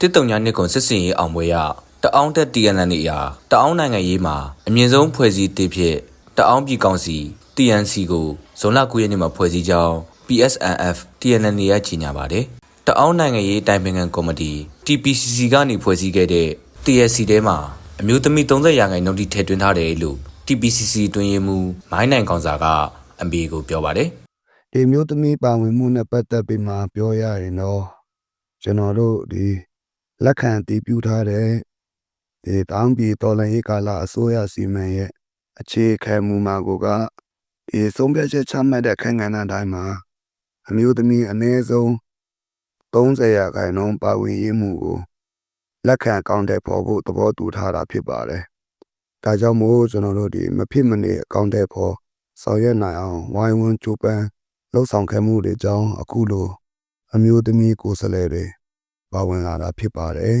တစ်တုံညာနှစ်ကွန်စစ်စင်ရေးအောင်ပွဲရတအောင်းတက် TNN နေရာတအောင်းနိုင်ငံရေးမှာအမြင့်ဆုံးဖွဲ့စည်းတစ်ဖြစ်တအောင်းပြည်ကောင်စီ TNC ကိုဇွန်လ9ရက်နေ့မှာဖွဲ့စည်းကြောင်း PSNF TNN နေရကြီးညာပါတယ်တအောင်းနိုင်ငံရေးတိုင်ပင်ခံကော်မတီ TPCC ကနေဖွဲ့စည်းခဲ့တဲ့ TSC ထဲမှာအမျိုးသမီး30ရာခိုင်နှုန်းထိထည့်သွင်းထားတယ်လို့ TPCC တွင်ရေးမှုမိုင်းနိုင်ကောင်စာကအမေကိုပြောပါတယ်ဒီမျိုးသမီးပါဝင်မှုနဲ့ပတ်သက်ပြီးမှပြောရရင်တော့ကျွန်တော်တို့ဒီ လက်ခံတည်ပြုထားတဲ့ဒီတောင်ပြည်တော်လှန်ရေးကာလအစိုးရစီမံရဲ့အခြေခံမူမှာကိုကဒီဆုံးဖြတ်ချက်ချမှတ်တဲ့ခန့်ကဏ္ဍတိုင်းမှာအမျိုးသမီးအနည်းဆုံး30ရာခိုင်နှုန်းပါဝင်ရေးမှုကိုလက်ခံအကောင့်တဲ့ပေါ်ဖို့သဘောတူထားတာဖြစ်ပါတယ်။ဒါကြောင့်မို့ကျွန်တော်တို့ဒီမဖြစ်မနေအကောင့်တဲ့ပေါ်ဆောင်ရွက်နိုင်အောင်ဝိုင်းဝန်းကြိုးပမ်းလှုပ်ဆောင်ခဲ့မှုတွေကြောင့်အခုလိုအမျိုးသမီးကိုယ်စားလှယ်တွေ ပါဝင်လာတာဖြစ်ပါတယ်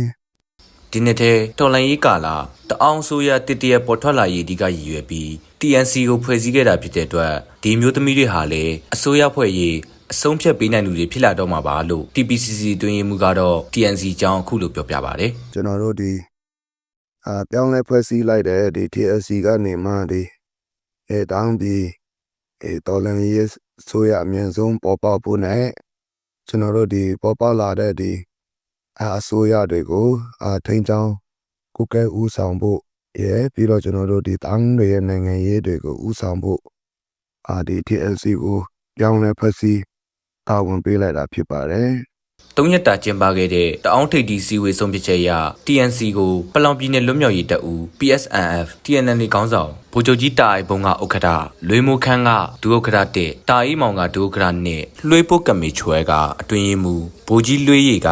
ဒီနှစ်ထဲတော်လန်ရေးကာလာတအောင်ဆိုရတတရပေါ်ထွက်လာရေးအဓိကရည်ရွယ်ပြီး TNC ကိုဖွဲ့စည်းခဲ့တာဖြစ်တဲ့အတွက်ဒီမျိုးသမီးတွေဟာလည်းအစိုးရဖွဲ့ရေးအဆုံးဖြတ်ပေးနိုင်လူတွေဖြစ်လာတော့မှာပါလို့ TPCC တွင်ရေးမှုကတော့ TNC အကြောင်းအခုလိုပြောပြပါဗျ။ကျွန်တော်တို့ဒီအာပြောင်းလဲဖွဲ့စည်းလိုက်တဲ့ဒီ TSC ကနေမှဒီအဲတောင်းဒီအဲတော်လန်ရေးဆိုရအမြင့်ဆုံးပေါ်ပေါက်ဖို့နဲ့ကျွန်တော်တို့ဒီပေါ်ပေါက်လာတဲ့ဒီ အာအစိုးရတွေကိုအာထိန်းချောင်းကုကဲဦးဆောင်ဖို့ရဲပြီးတော့ကျွန်တော်တို့ဒီတောင်းတွေရဲ့နိုင်ငံရေးတွေကိုဦးဆောင်ဖို့အာဒီ TSC ကိုပြောင်းလဲဖွဲ့စည်းတာဝန်ပေးလိုက်တာဖြစ်ပါတယ်သုံးရက်တာကျင်းပခဲ့တဲ့တအောင်းထိပ်တီစီဝေဆုံးဖြတ်ချက်အရ TNC ကိုပလောင်ပြည်နယ်လွတ်မြောက်ရေးတပ်ဦး PSNF TNN ခေါင်းဆောင်ဗိုလ်ချုပ်ကြီးတာအိုင်ဘုံကဥက္ကဋ္ဌလွေမိုးခန်းကဒုဥက္ကဋ္ဌတစ်တာအီမောင်ကဒုဥက္ကဋ္ဌနှစ်လွှေပိုးကမေချွဲကအတွင်းရေးမှူးဗိုလ်ကြီးလွှေရီက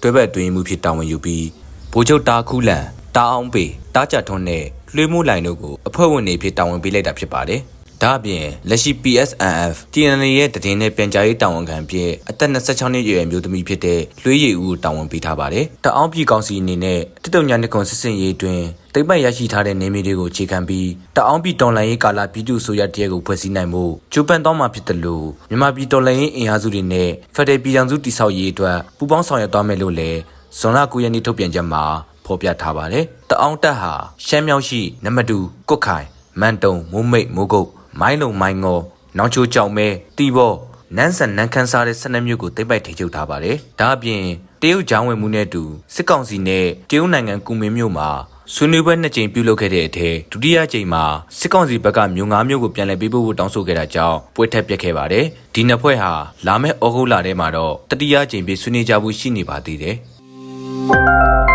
တွဲဘက်အတွင်းရေးမှူးဖြစ်တာဝန်ယူပြီးဗိုလ်ချုပ်တာခူးလန်တာအောင်ပေတာကြထွန်းနဲ့လွှေမိုးလိုင်တို့ကိုအဖွဲ့ဝင်တွေဖြစ်တာဝန်ပေးလိုက်တာဖြစ်ပါတယ်။ ဒါ့အပြင်လက်ရှိ PSNF TNN ရဲ့တည်င်းနဲ့ပြန်ကြားရေးတာဝန်ခံဖြစ်အသက်26နှစ်အရွယ်အမျိုးသမီးဖြစ်တဲ့လွှေးရည်ဦးကိုတာဝန်ပေးထားပါတယ်။တအောင်းပြည်ကောင်စီအနေနဲ့တစ်တုံညာနှစ်ကွန်စစ်စင်ရေးတွင်တိမ့်ပတ်ရရှိထားတဲ့နေမြေတွေကိုအခြေခံပြီးတအောင်းပြည်တော်လှန်ရေးကာလပြည်သူ့ဆိုရတရက်ကိုဖွဲ့စည်းနိုင်မှုကျိုးပန်းတော့မှာဖြစ်တယ်လို့မြန်မာပြည်တော်လှန်ရေးအင်အားစုတွေနဲ့ဖက်ဒရယ်ပြည်ထောင်စုတည်ဆောက်ရေးအတွက်ပူးပေါင်းဆောင်ရွက်သွားမယ်လို့လည်းဇွန်လ9ရက်နေ့ထုတ်ပြန်ချက်မှာဖော်ပြထားပါတယ်။တအောင်းတက်ဟာရှမ်းမြောက်ရှိနမတူကွတ်ခိုင်မန်တုံမိုးမိတ်မိုးကုတ် မိုင်းလုံမိုင်းငေါနောင်ချိုကြောင်မဲတီဘောနန်းဆန်နန်းခန်းစားတဲ့12မြို့ကိုတိမ့်ပိုက်ထိချုပ်ထားပါတယ်။ဒါအပြင်တရုတ်ဂျောင်းဝင်မှုနဲ့အတူစစ်ကောင်စီနဲ့တရုတ်နိုင်ငံကူမင်းမြို့မှာဆွေးနွေးပွဲနှစ်ကြိမ်ပြုလုပ်ခဲ့တဲ့အထက်ဒုတိယကြိမ်မှာစစ်ကောင်စီဘက်ကမြို့၅မြို့ကိုပြန်လည်ပေးပို့ဖို့တောင်းဆိုခဲ့တာကြောင့်ပွဲထက်ပြက်ခဲ့ပါတယ်။ဒီနှစ်ဖွဲ့ဟာလာမယ့်ဩဂုတ်လထဲမှာတော့တတိယကြိမ်ပြေဆွေးနွေးကြဖို့ရှိနေပါသေးတယ်။